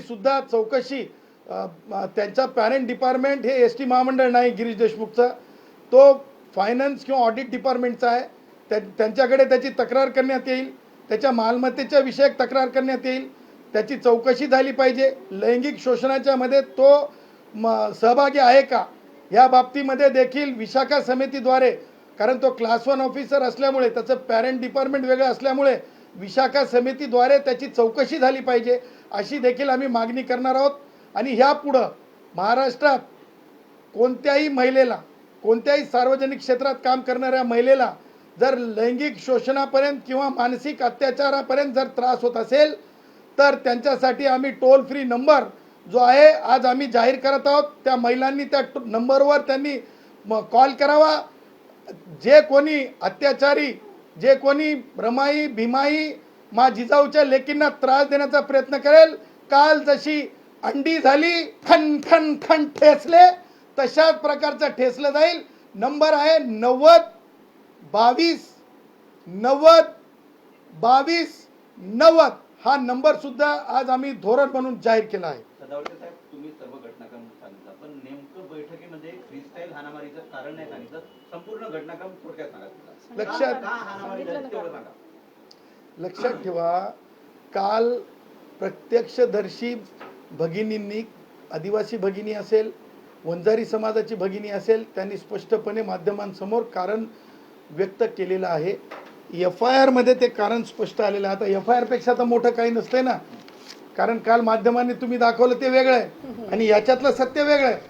सुद्धा चौकशी त्यांचा पॅरेंट डिपार्टमेंट हे एस टी महामंडळ नाही गिरीश देशमुखचा. तो फायनान्स किंवा ऑडिट डिपार्टमेंटचा आहे. त्या त्यांच्याकडे त्याची तक्रार करण्यात येईल. त्याच्या मालमत्तेच्या विषयक तक्रार करण्यात येईल. त्याची चौकशी झाली पाहिजे. लैंगिक शोषणाच्या मध्ये तो म सहभागी आहे का? या बाबतीमध्ये देखील विशाखा समितीद्वारे कारण तो क्लास वन ऑफिसर असल्यामुळे त्याचं पॅरेंट डिपार्टमेंट वेगळं असल्यामुळे विशाखा समितीद्वारे त्याची चौकशी झाली पाहिजे अशी देखील आम्ही मागणी करणार आहोत. आणि ह्यापुढं महाराष्ट्रात कोणत्याही महिलेला कोणत्याही सार्वजनिक क्षेत्रात काम करणाऱ्या महिलेला जर लैंगिक शोषणापर्यंत किंवा मानसिक अत्याचारापर्यंत जर त्रास होत असेल तर त्यांच्यासाठी आम्ही टोल फ्री नंबर जो आहे आज आम्ही जाहीर करत आहोत. त्या महिलांनी त्या टो- नंबरवर त्यांनी म- कॉल करावा. जे कोणी अत्याचारी जे कोणी रमाई भीमाई मा जिजाऊच्या लेकींना त्रास देण्याचा प्रयत्न करेल काल जशी अंडी झाली खन खन खन ठेसले तशाच प्रकारचं ठेसलं जाईल. नंबर आहे नव्वद बावीस नव्वद बावीस नव्वद. हा नंबर सुद्धा आज आम्ही धोरण म्हणून जाहीर केला आहे. बैठकीमध्ये फ्रीस्टाईल हाणामारीचं कारण नाही सांगितलं. संपूर्ण घटनाक्रम थोडक्यात सांगा तिथला. लक्षात- का- का हाणामारी झाली तेवढं सांगा. लक्षात ठेवा काल प्रत्यक्षदर्शी भगिनींनी आदिवासी भगिनी असेल वंजारी समाजाची भगिनी असेल त्यांनी स्पष्टपणे माध्यमांसमोर कारण व्यक्त केलेलं आहे. एफ आय आरमध्ये ते कारण स्पष्ट आलेलं आहे. आता एफ आय आरपेक्षा तर मोठं काही नसतंय ना. कारण काल माध्यमांनी तुम्ही दाखवलं ते वेगळं आहे. आणि याच्यातलं सत्य वेगळं आहे.